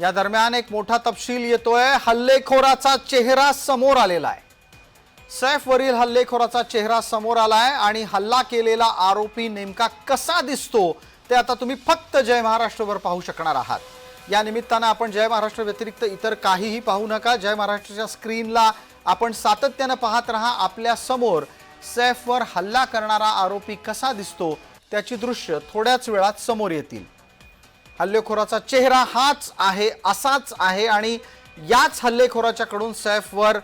या दरम्यान एक मोठा तपशील येतोय. हल्लेखोराचा चेहरा समोर आलेला आहे. सैफवरील हल्लेखोराचा चेहरा समोर आलाय आणि हल्ला केलेला आरोपी नेमका कसा दिसतो ते आता तुम्ही फक्त जय महाराष्ट्रवर पाहू शकणार आहात. या निमित्तानं आपण जय महाराष्ट्र व्यतिरिक्त इतर काहीही पाहू नका. जय महाराष्ट्राच्या स्क्रीनला आपण सातत्यानं पाहत राहा. आपल्यासमोर सैफवर हल्ला करणारा आरोपी कसा दिसतो त्याची दृश्य थोड्याच वेळात समोर येतील. हल्लेखोराचा चेहरा हाच आहे असाच आहे आणि याच हल्लेखोराच्याकडून सैफवर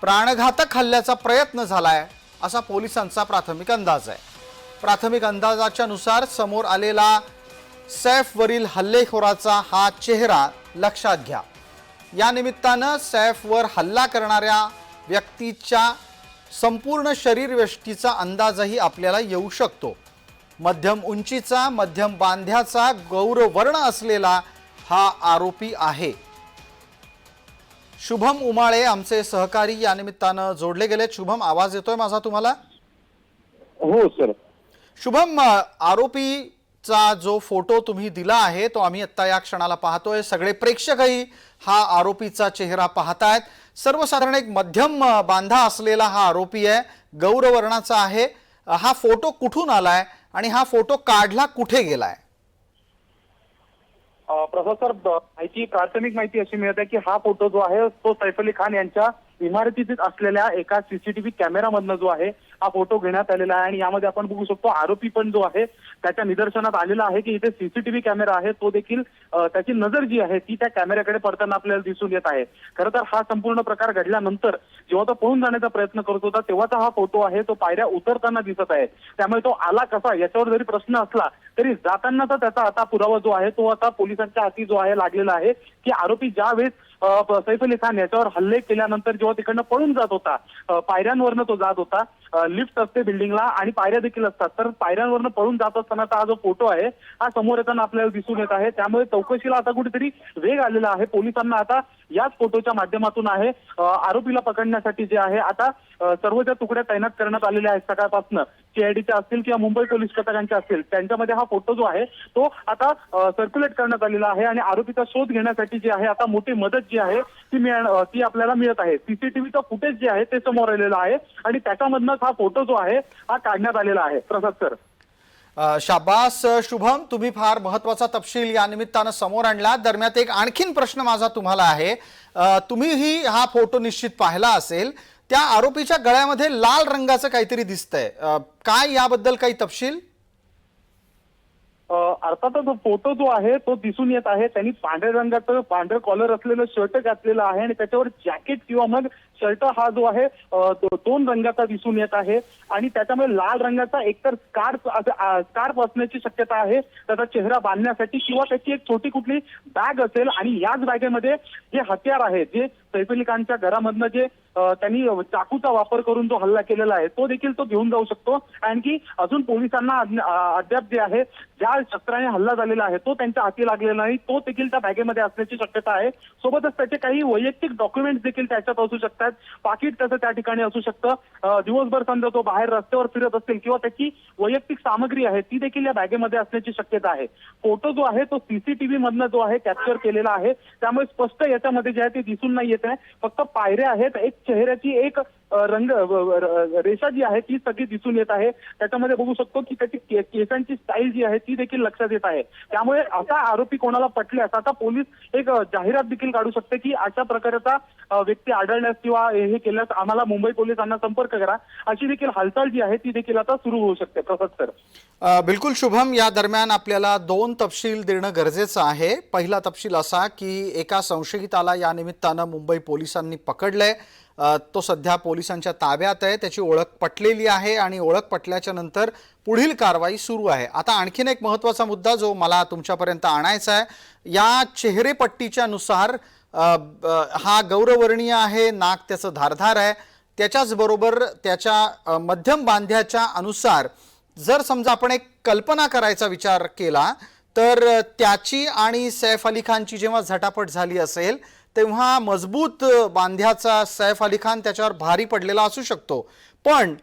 प्राणघातक हल्ल्याचा प्रयत्न झालाय असा पोलिसांचा प्राथमिक अंदाज आहे. प्राथमिक अंदाजाच्या नुसार समोर आलेला सैफवरील हल्लेखोराचा हा चेहरा लक्षात घ्या. या निमित्तानं सैफवर हल्ला करणाऱ्या व्यक्तीच्या संपूर्ण शरीरवेष्टीचा अंदाजही आपल्याला येऊ शकतो. मध्यम उंचीचा मध्यम बांध्याचा गौरवर्ण असलेला हा आरोपी आहे. शुभम उमाळे आमचे सहकारी या निमित्तानं जोडले गेले. शुभम आवाज येतोय माझा तुम्हाला? हो सर. शुभम आरोपीचा जो फोटो तुम्ही दिला आहे तो आम्ही आत्ता या क्षणाला पाहतोय. सगळे प्रेक्षकही हा आरोपीचा चेहरा पाहतायत. सर्वसाधारण एक मध्यम बांधा असलेला हा आरोपी आहे गौरवर्णाचा आहे. हा फोटो कुठून आलाय? आणि हा फोटो काढला कुठे गेलाय? प्रसाद सर माहिती प्राथमिक माहिती अशी मिळते की हा फोटो जो आहे तो सैफ अली खान यांच्या इमारतीत असलेल्या एका सीसीटीव्ही कॅमेरामधनं जो आहे हा फोटो घेण्यात आलेला आहे आणि यामध्ये आपण बघू शकतो आरोपी पण जो आहे त्याच्या निदर्शनात आलेला आहे की इथे सीसीटीव्ही कॅमेरा आहे तो देखील त्याची नजर जी आहे ती त्या कॅमेऱ्याकडे पडताना आपल्याला दिसून येत आहे. खरं तर हा संपूर्ण प्रकार घडल्यानंतर जेव्हा तो पळून जाण्याचा प्रयत्न करत होता तेव्हाचा हा फोटो आहे तो पायऱ्या उतरताना दिसत आहे. त्यामुळे तो आला कसा याच्यावर जरी प्रश्न असला तरी जातानाचा त्याचा आता पुरावा जो आहे तो आता पोलिसांच्या हाती जो आहे लागलेला आहे की आरोपी ज्या वेळेस सैफ अली खान याच्यावर हल्ले केल्यानंतर जेव्हा तिकडनं पळून जात होता पायऱ्यांवरनं तो जात होता लिफ्ट असते बिल्डिंगला आणि पायऱ्या देखील असतात. तर पायऱ्यांवरनं पळून जात असतानाचा हा जो फोटो आहे हा समोर येताना आपल्याला दिसून येत आहे. त्यामुळे चौकशीला आता कुठेतरी वेग आलेला आहे. पोलिसांना आता याच फोटोच्या माध्यमातून आहे आरोपीला पकडण्यासाठी जे आहे आता सर्व ज्या तुकड्या तैनात करण्यात आलेल्या आहेत सकाळपासून सीआयडीच्या असतील किंवा मुंबई पोलीस पथकांच्या असतील त्यांच्यामध्ये हा फोटो जो आहे तो आता सर्क्युलेट करण्यात आलेला आहे आणि आरोपीचा शोध घेण्यासाठी जी आहे आता मोठी मदत जी आहे ती मिळ ती आपल्याला मिळत आहे. सीसीटीव्हीचा फुटेज जे आहे ते समोर आलेलं आहे आणि त्याच्यामधनंच हा फोटो जो आहे हा काढण्यात आलेला आहे. प्रसाद सर. शाबास शुभम तुम्ही फार महत्त्वाचा तपशील या निमित्तानं समोर आणला दरम्यान एक आणखीन प्रश्न माझा तुम्हाला आहे. तुम्हीही हा फोटो निश्चित पाहिला असेल. त्या आरोपीच्या गळ्यामध्ये लाल रंगाचं काहीतरी दिसतंय. काय याबद्दल काही तपशील? अर्थातच फोटो जो आहे तो दिसून येत आहे. त्यांनी पांढऱ्या रंगाचं पांढरं कॉलर असलेलं शर्ट घातलेलं आहे आणि त्याच्यावर जॅकेट किंवा मग शर्ट हा जो आहे दोन रंगाचा दिसून येत आहे आणि त्याच्यामुळे लाल रंगाचा एकतर स्कार्फ स्कार्फ असण्याची शक्यता आहे. त्याचा चेहरा बांधण्यासाठी किंवा त्याची एक छोटी कुठली बॅग असेल आणि याच बॅगेमध्ये जे हत्यार आहे जे सैफ अली खानच्या घरामधनं जे त्यांनी चाकूचा वापर करून जो हल्ला केलेला आहे तो देखील तो घेऊन जाऊ शकतो. आणखी अजून पोलिसांना अद्याप जे आहे ज्या शस्त्राने हल्ला झालेला आहे तो त्यांच्या हाती लागलेला नाही तो देखील त्या बॅगेमध्ये असण्याची शक्यता आहे. सोबतच त्याचे काही वैयक्तिक डॉक्युमेंट्स देखील त्याच्यात असू शकतात. पाकिट त्याचं त्या ठिकाणी असू शकतं. दिवसभर समजा तो बाहेर रस्त्यावर फिरत असेल किंवा त्याची वैयक्तिक सामग्री आहे ती देखील या बॅगेमध्ये असण्याची शक्यता आहे. फोटो जो आहे तो सीसीटीव्ही मधनं जो आहे कॅप्चर केलेला आहे. त्यामुळे स्पष्ट याच्यामध्ये जे आहे ते दिसून नाही येत आहे. फक्त पायऱ्या आहेत एक चेहऱ्याची एक रंग रेषा जी आहे ती सगळी दिसून येत आहे. त्याच्यामध्ये बघू शकतो की त्याची के- केसांची स्टाईल जी आहे ती देखील लक्षात येत आहे. त्यामुळे असा आरोपी कोणाला पटल्यास आता पोलीस एक जाहिरात देखील काढू शकते की अशा प्रकारचा व्यक्ती आढळल्यास किंवा हे केल्यास आम्हाला मुंबई पोलिसांना संपर्क करा. अशी देखील हालचाल जी आहे ती देखील आता सुरू होऊ शकते. प्रसाद सर. बिलकुल शुभम या दरम्यान आपल्याला दोन तपशील देणं गरजेचं आहे. पहिला तपशील असा की एका संशयिताला या निमित्तानं मुंबई पोलिसांनी पकडलंय. तो सध्या पोलिसांच्या ताब्यात आहे त्याची ओळख पटलेली आहे आणि ओळख पटल्याच्या नंतर पुढील कारवाई सुरू आहे. आता आणखीन एक महत्त्वाचा मुद्दा जो मला तुमच्यापर्यंत आणायचा आहे या चेहरेपट्टीच्या नुसार हा गौरवर्णीय आहे नाक त्याचं धारधार आहे. त्याच्याचबरोबर त्याच्या मध्यम बांध्याच्या अनुसार जर समजा आपण एक कल्पना करायचा विचार केला तर त्याची आणि सैफ अली खानची जेव्हा झटापट झाली असेल तेव्हा मजबूत बांध्याचा सैफ अली खान त्याच्यावर भारी पडलेला असू शकतो. पण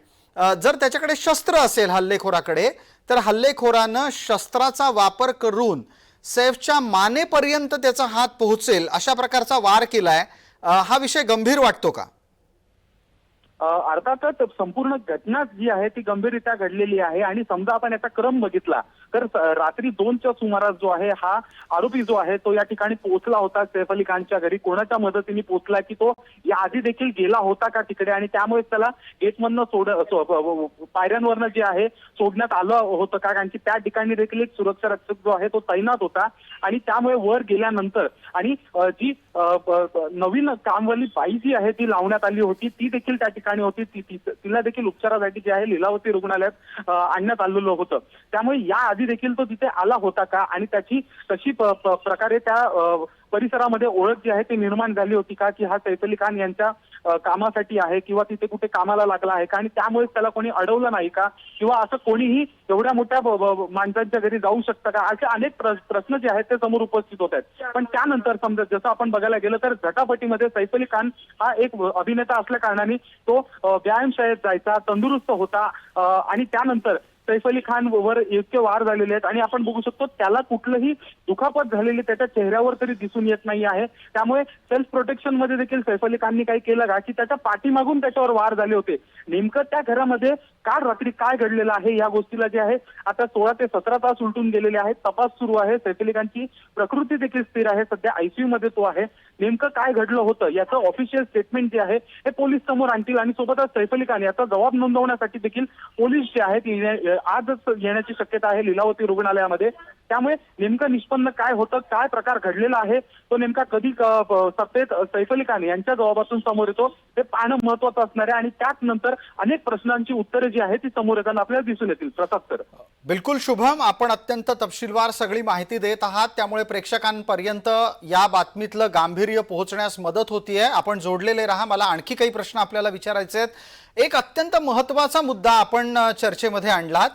जर त्याच्याकडे शस्त्र असेल हल्लेखोराकडे तर हल्लेखोरानं शस्त्राचा वापर करून सैफच्या मानेपर्यंत त्याचा हात पोहोचेल अशा प्रकारचा वार केलाय. आहे हा विषय गंभीर वाटतो का? अर्थातच संपूर्ण घटना जी आहे ती गंभीररित्या घडलेली आहे आणि समजा आपण याचा क्रम बघितला तर रात्री दोनच्या सुमारास जो आहे हा आरोपी जो आहे तो या ठिकाणी पोहोचला होता सैफ अली खानच्या घरी. कोणाच्या मदतीने पोहोचला की तो या आधी देखील गेला होता का तिकडे? आणि त्यामुळे त्याला गेटमधनं सोड पायऱ्यांवरनं जे आहे सोडण्यात आलं होतं का? कारण की त्या ठिकाणी देखील एक सुरक्षा रक्षक जो आहे तो तैनात होता. आणि त्यामुळे वर गेल्यानंतर आणि जी नवीन कामवाली बाई जी आहे ती लावण्यात आली होती ती देखील त्या ठिकाणी होती ती तिला देखील उपचारासाठी जे आहे लीलावती रुग्णालयात आणण्यात आलेलं होतं. त्यामुळे या आधी देखील तो तिथे आला होता का? आणि त्याची कशी प्रकारे त्या परिसरामध्ये ओळख जी आहे ती निर्माण झाली होती का? की हा सैफ अली खान यांच्या कामासाठी आहे किंवा तिथे कुठे कामाला लागला आहे का? आणि त्यामुळेच त्याला कोणी अडवलं नाही का? किंवा असं कोणीही एवढ्या मोठ्या माणसांच्या घरी जाऊ शकतं का? असे अनेक प्रश्न जे आहेत ते समोर उपस्थित होत आहेत. पण त्यानंतर समजा जसं आपण बघायला गेलं तर झटापटीमध्ये सैफ अली खान हा एक अभिनेता असल्या कारणाने तो व्यायामशाळेत जायचा तंदुरुस्त होता आणि त्यानंतर सैफ अली खान वर इतके वार झालेले आहेत आणि आपण बघू शकतो त्याला कुठलंही दुखापत झालेली त्याच्या चेहऱ्यावर तरी दिसून येत नाही आहे. त्यामुळे सेल्फ प्रोटेक्शनमध्ये देखील सैफ अली खाननी काही केलं का? की त्याच्या पाठीमागून त्याच्यावर वार झाले होते. नेमकं त्या घरामध्ये काल रात्री काय घडलेलं आहे या गोष्टीला जे आहे आता सोळा ते सतरा तास उलटून गेलेले आहेत. तपास सुरू आहे. सैफ अली खानची प्रकृती देखील स्थिर आहे. सध्या आयसीयू मध्ये तो आहे. नेमकं काय घडलं होतं याचं ऑफिशियल स्टेटमेंट जे आहे हे पोलीस समोर आणतील आणि सोबतच सैफ अली खान याचा जबाब नोंदवण्यासाठी देखील पोलीस जे आहेत आजच येण्याची शक्यता आहे लीलावती रुग्णालयामध्ये. त्यामुळे नेमकं निष्पन्न काय होतं काय प्रकार घडलेला आहे तो नेमका कधी सत्तेत सैफ अली खान यांच्या जबाबातून समोर येतो. हे पाहणं महत्वाचं असणार आहे आणि त्याच नंतर अनेक प्रश्नांची उत्तरे जी आहेत ती समोर येताना आपल्याला दिसून येतील. प्रताप सर. बिलकुल शुभम आपण अत्यंत तपशीलवार सगळी माहिती देत आहात. त्यामुळे प्रेक्षकांपर्यंत या बातमीतलं गांभीर्य पोहोचण्यास मदत होतीये. आपण जोडलेले राहा. मला आणखी काही प्रश्न आपल्याला विचारायचे आहेत. एक अत्यंत महत्त्वाचा मुद्दा आपण चर्चेमध्ये आणलात.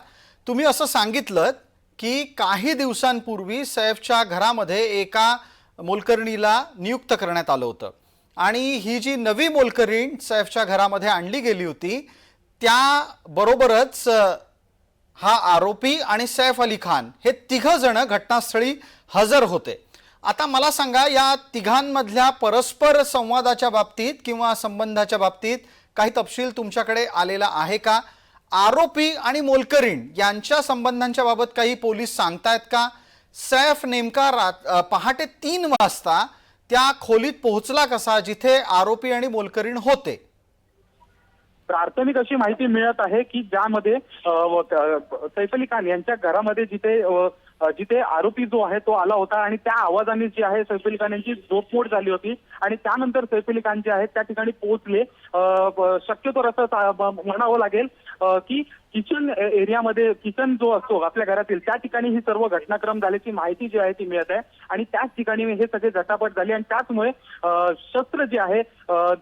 तुम्ही असं सांगितलं की काही दिवसांपूर्वी सैफच्या घरामध्ये एका मोलकरणीला नियुक्त करण्यात आलं होतं. आणि ही जी नवी मोलकरीण सैफच्या घरामध्ये आणली गेली होती त्याबरोबरच हा आरोपी आणि सैफ अली खान हे तिघं जण घटनास्थळी हजर होते. आता मला सांगा या तिघांमधल्या परस्पर संवादाच्या बाबतीत किंवा संबंधाच्या बाबतीत काही तपशील तुमच्याकडे आलेला आहे का? आरोपी आणि मोलकरीण यांच्या संबंधांच्या बाबत काही पोलीस सांगतायत का? सैफ नेमका रात पहाटे तीन वाजता त्या खोलीत पोहोचला कसा जिथे आरोपी आणि मोलकरीण होते? प्राथमिक अशी माहिती मिळत आहे की ज्यामध्ये सैफ अली खान यांच्या घरामध्ये जिथे जिथे आरोपी जो आहे तो आला होता आणि त्या आवाजाने जी आहे सैफ अली खान यांची झोपमोड झाली होती आणि त्यानंतर सैफ अली खान जे आहेत त्या ठिकाणी पोहोचले. शक्यतो असं म्हणावं लागेल की किचन एरियामध्ये किचन जो असतो आपल्या घरातील त्या ठिकाणी ही सर्व घटनाक्रम झाल्याची माहिती जी आहे ती मिळत आहे. आणि त्याच ठिकाणी हे सगळे झटापट झाली आणि त्याचमुळे शस्त्र जे आहे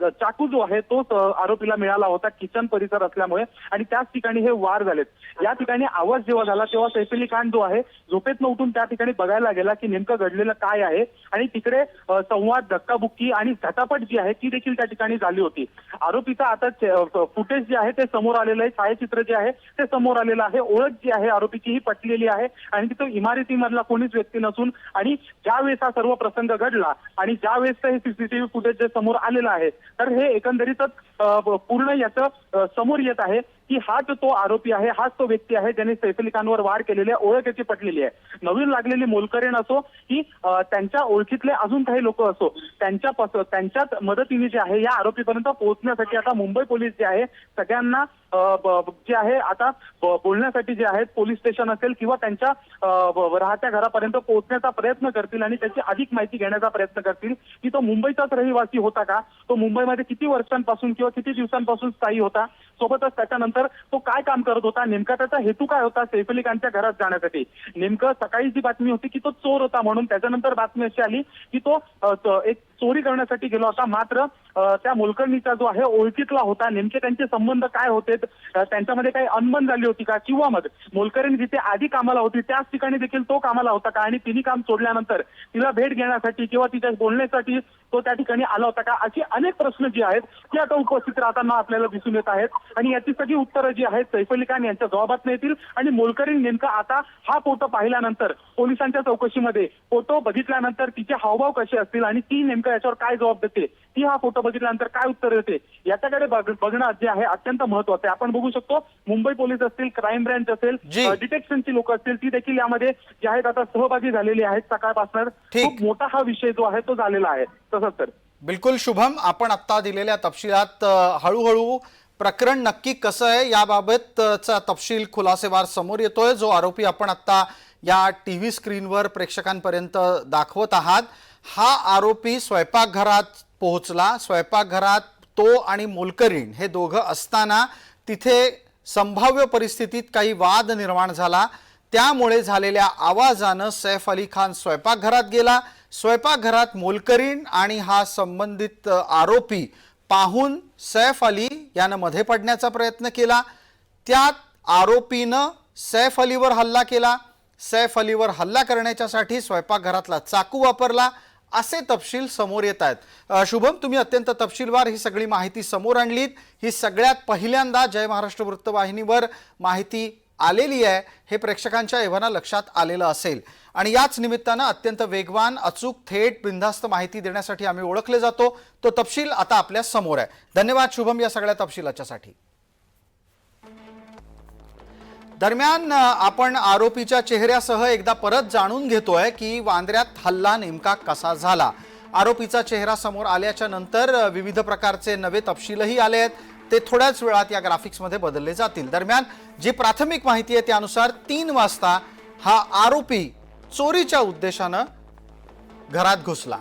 चाकू जो आहे तो आरोपीला मिळाला होता किचन परिसर असल्यामुळे. आणि त्याच ठिकाणी हे वार झालेत. या ठिकाणी आवाज जेव्हा झाला तेव्हा सैफली खान जो आहे झोपेतनं उठून त्या ठिकाणी बघायला गेला की नेमकं घडलेलं काय आहे. आणि तिकडे संवाद धक्काबुक्की आणि झटापट जी आहे ती देखील त्या ठिकाणी झाली होती. आरोपीचा आता फुटेज जे आहे ते समोर आलेलं आहे. छायाचित्र जे आहे ते समोर आलेलं आहे. ओळख जी आहे आरोपीची ही पटलेली आहे. आणि तिथं इमारतीमधला कोणीच व्यक्ती नसून आणि ज्यावेळेस हा सर्व प्रसंग घडला आणि ज्यावेळेस हे सीसीटीव्ही फुटेज जे समोर आलेलं आहे तर हे एकंदरीतच पूर्ण याचं समोर येत आहे. की हाच तो आरोपी आहे हाच तो व्यक्ती आहे ज्याने सैफ अली खानवर वार केलेले आहे ओळख याची पटलेली आहे. नवीन लागलेली मोलकरीण असो की त्यांच्या ओळखीतले अजून काही लोक असो त्यांच्या त्यांच्याच मदतीने जे आहे या आरोपीपर्यंत पोहोचण्यासाठी आता मुंबई पोलीस जे आहे सगळ्यांना जे आहे आता बोलण्यासाठी जे आहेत पोलीस स्टेशन असेल किंवा त्यांच्या राहत्या घरापर्यंत पोहोचण्याचा प्रयत्न करतील आणि त्याची अधिक माहिती घेण्याचा प्रयत्न करतील की तो मुंबईचाच रहिवासी होता का? तो मुंबईमध्ये किती वर्षांपासून किंवा किती दिवसांपासून स्थायी होता? सोबतच त्याच्यानंतर तो काय काम करत होता? नेमका त्याचा हेतू काय होता सैफ अली खानच्या घरात जाण्यासाठी? नेमकं सकाळी जी बातमी होती की तो चोर होता म्हणून त्याच्यानंतर बातमी अशी आली की तो एक चोरी करण्यासाठी गेला होता मात्र त्या मुलकर्णीचा जो आहे ओळखीतला होता. नेमके त्यांचे संबंध काय होते? त्यांच्यामध्ये काही अनबन झाली होती का? किंवा मग मोलकर्णी जिथे आधी कामाला होती त्याच ठिकाणी देखील तो कामाला होता का? आणि तिने काम सोडल्यानंतर तिला भेट घेण्यासाठी किंवा तिच्या बोलण्यासाठी तो त्या ठिकाणी आला होता का? अशी अनेक प्रश्न जे आहेत ते आता उपस्थित राहताना आपल्याला दिसून येत आहेत. आणि याची सगळी उत्तरं जी आहेत सैफ अली खान यांच्या जबाबात येतील आणि मोलकरीन नेमका आता हा फोटो पाहिल्यानंतर पोलिसांच्या चौकशीमध्ये फोटो बघितल्यानंतर तिचे हावभाव कसे असतील? आणि ती नेमकं याच्यावर काय जबाब देते? ती हा फोटो बघितल्यानंतर काय उत्तर देते? याच्याकडे बघ- बघणं जे आहे अत्यंत महत्वाचं आहे. आपण बघू शकतो मुंबई पोलीस असतील क्राईम ब्रँच असेल डिटेक्शनची लोक असतील ती देखील यामध्ये जे आहेत आता सहभागी झालेली आहेत सकाळपासून. खूप मोठा हा विषय जो आहे तो झालेला आहे. तसंच तर. बिलकुल शुभम आपण आत्ता दिलेल्या तपशिलात हळूहळू प्रकरण नक्की कसं आहे याबाबतचा तपशील खुलासेवार समोर येतोय जो आरोपी आपण आत्ता या टी व्ही स्क्रीनवर प्रेक्षकांपर्यंत दाखवत आहात. हा आरोपी स्वयंपाकघरात पोहोचला. स्वयंपाकघरात तो आणि मोलकरीण हे दोघं असताना तिथे संभाव्य परिस्थितीत काही वाद निर्माण झाला. त्यामुळे झालेल्या आवाजानं सैफ अली खान स्वयंपाकघरात गेला. स्वयंपाकघरात मोलकरीण आणि हा संबंधित आरोपी पाहून सैफ अली यानं मध्ये पडण्याचा प्रयत्न केला. त्यात आरोपीनं सैफ अलीवर हल्ला केला. सैफ अलीवर हल्ला करण्याच्यासाठी स्वयंपाकघरातला चाकू वापरला. असे तपशील समोर येत आहेत. शुभम तुम्ही अत्यंत तपशीलवार ही सगळी माहिती समोर आणलीत. ही सगळ्यात पहिल्यांदा जय महाराष्ट्र वृत्तवाहिनीवर माहिती आलेली आहे. हे प्रेक्षकांच्या एव्हाना लक्षात आलेलं असेल. आणि याच निमित्तानं अत्यंत वेगवान अचूक थेट बिंधास्त माहिती देण्यासाठी आम्ही ओळखले जातो. तो तपशील आता आपल्यासमोर आहे. धन्यवाद शुभम या सगळ्या तपशिलाच्यासाठी. दरम्यान आपण आरोपीच्या चेहऱ्यासह एकदा परत जाणून घेतोय की वांद्र्यात हल्ला नेमका कसा झाला. आरोपीचा चेहरा समोर आल्याच्यानंतर विविध प्रकारचे नवे तपशीलही आले आहेत. ते थोड्याच वेळात या ग्राफिक्समध्ये बदलले जातील. दरम्यान जी प्राथमिक माहिती आहे त्यानुसार तीन वाजता हा आरोपी चोरीच्या उद्देशानं घरात घुसला.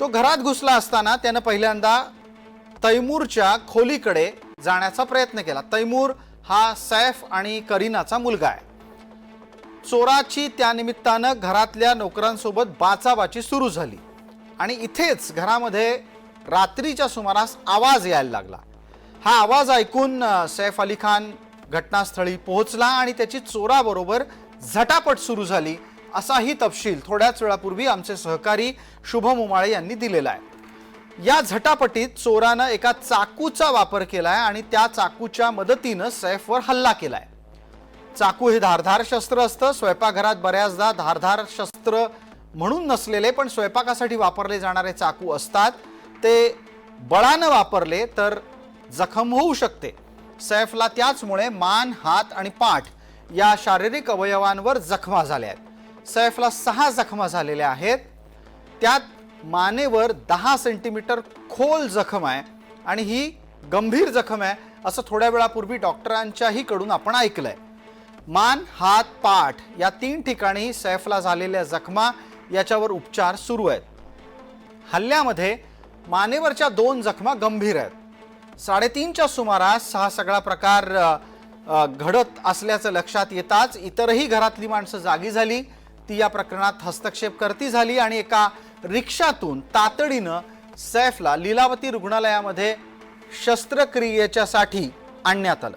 तो घरात घुसला असताना त्यानं पहिल्यांदा तैमूरच्या खोलीकडे जाण्याचा प्रयत्न केला. तैमूर हा सैफ आणि करीनाचा मुलगा आहे. चोराची त्यानिमित्तानं घरातल्या नोकरांसोबत बाचाबाची सुरू झाली. आणि इथेच घरामध्ये रात्रीच्या सुमारास आवाज यायला लागला. हा आवाज ऐकून सैफ अली खान घटनास्थळी पोहोचला आणि त्याची चोराबरोबर झटापट सुरू झाली असाही तपशील थोड्याच वेळापूर्वी आमचे सहकारी शुभम उमाळे यांनी दिलेला आहे. या झटापटीत चोरानं एका चाकूचा वापर केलाय आणि त्या चाकूच्या मदतीनं सैफवर हल्ला केलाय. चाकू हे धारधार शस्त्र असतं. स्वयंपाकघरात बऱ्याचदा धारधार शस्त्र म्हणून नसलेले पण स्वयंपाकासाठी वापरले जाणारे चाकू असतात. ते बळानं वापरले तर जखम होऊ शकते. सैफला त्याचमुळे मान हात आणि पाठ या शारीरिक अवयवांवर जखमा झाल्या आहेत. सैफला सहा जखमा झालेल्या आहेत. त्यात मानेवर दहा सेंटीमीटर खोल जखम आहे आणि ही गंभीर जखम आहे असं थोड्या वेळापूर्वी डॉक्टरांच्याही कडून आपण ऐकलंय. मान हात पाठ या तीन ठिकाणी सैफला झालेल्या जखमा याच्यावर उपचार सुरू आहेत. हल्ल्यामध्ये मानेवरच्या दोन जखमा गंभीर आहेत. साडेतीनच्या सुमारास हा सगळा प्रकार घडत असल्याचं लक्षात येताच इतरही घरातली माणसं जागी झाली. ती या प्रकरणात हस्तक्षेप करती झाली आणि एका रिक्षातून तातडीनं सैफला लीलावती रुग्णालयामध्ये शस्त्रक्रियेच्यासाठी आणण्यात आलं.